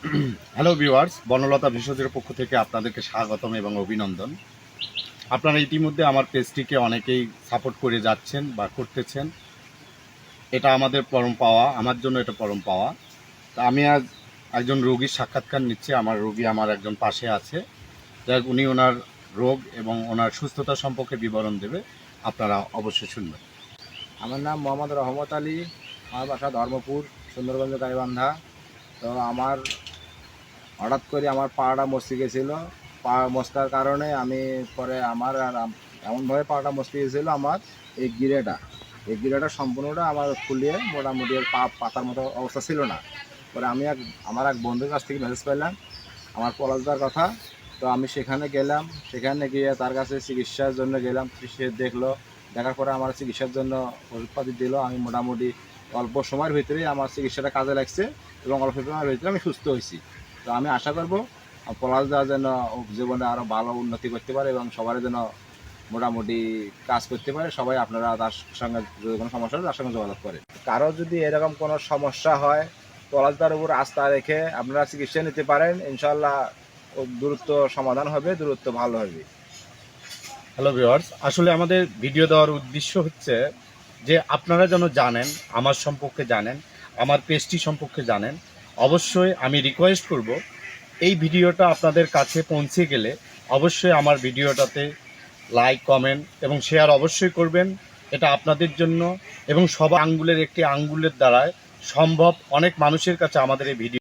Hello viewers Banalata ভেষজের পক্ষ থেকে আপনাদেরকে স্বাগতম এবং অভিনন্দন। আপনারা ইতিমধ্যে আমার পেজটিকে অনেকেই সাপোর্ট করে যাচ্ছেন বা করতেছেন। এটা আমাদের পরম পাওয়া, আমার জন্য এটা পরম পাওয়া। তা আমি আজ একজন রোগীর সাক্ষাৎকার নিচ্ছি, আমার রোগী আমার একজন পাশে আছে। যাই উনি ওনার রোগ এবং ওনার সুস্থতা সম্পর্কে বিবরণ দেবে, আপনারা অবশ্যই শুনবেন। আমার নাম মোহাম্মদ রহমত আলী, আমার বাসা ধর্মপুর, সুন্দরগঞ্জ, গাইবান্ধা। তো আমার হঠাৎ করে আমার পাড়াটা মস্তি গেছিল। পা মস্কার কারণে আমি পরে আমার আর এমনভাবে পাড়াটা মস্তি গেছিল আমার এই গিরেটা। এই গিরেটা সম্পূর্ণটা আমার ফুলিয়ে মোটামুটি পা পাতার মতো অবস্থা ছিল না। পরে আমি এক আমার এক বন্ধুর কাছ থেকে মেসেজ পেলাম, আমার পলাশদার কথা। তো আমি সেখানে গেলাম, সেখানে গিয়ে তার কাছে চিকিৎসার জন্য গেলাম। সে দেখল, দেখার পরে আমার চিকিৎসার জন্য ওষুধপাতি দিল। আমি মোটামুটি অল্প সময়ের ভিতরেই আমার চিকিৎসাটা কাজে লাগছে এবং অল্প সময়ের ভিতরে আমি সুস্থ হয়েছি। তো আমি আশা করব পলাশ দা যেন জীবনে আরও ভালো উন্নতি করতে পারে এবং সবার যেন মোটামুটি কাজ করতে পারে, সবাই আপনারা তার সঙ্গে যদি কোনো সমস্যা হয় তার সঙ্গে যোগাযোগ করে। কারও যদি এরকম কোনো সমস্যা হয় পলাশদার উপর আস্থা রেখে আপনারা চিকিৎসা নিতে পারেন ইনশাল্লাহ ও দ্রুত সমাধান হবে দূরত্ব ভালো হবে। হ্যালো ভিউয়ার্স আসলে আমাদের ভিডিও দেওয়ার উদ্দেশ্য হচ্ছে যে আপনারা যেন জানেন, আমার সম্পর্কে জানেন, আমার পেজটি সম্পর্কে জানেন অবশ্যই আমি রিকোয়েস্ট করব, এই ভিডিওটা আপনাদের কাছে পৌঁছে গেলে অবশ্যই আমার ভিডিওটাতে লাইক কমেন্ট এবং শেয়ার অবশ্যই করবেন। এটা আপনাদের জন্য এবং সব আঙ্গুলের একটি আঙ্গুলের দ্বারায় সম্ভব। অনেক মানুষের কাছে আমাদের এই ভিডিও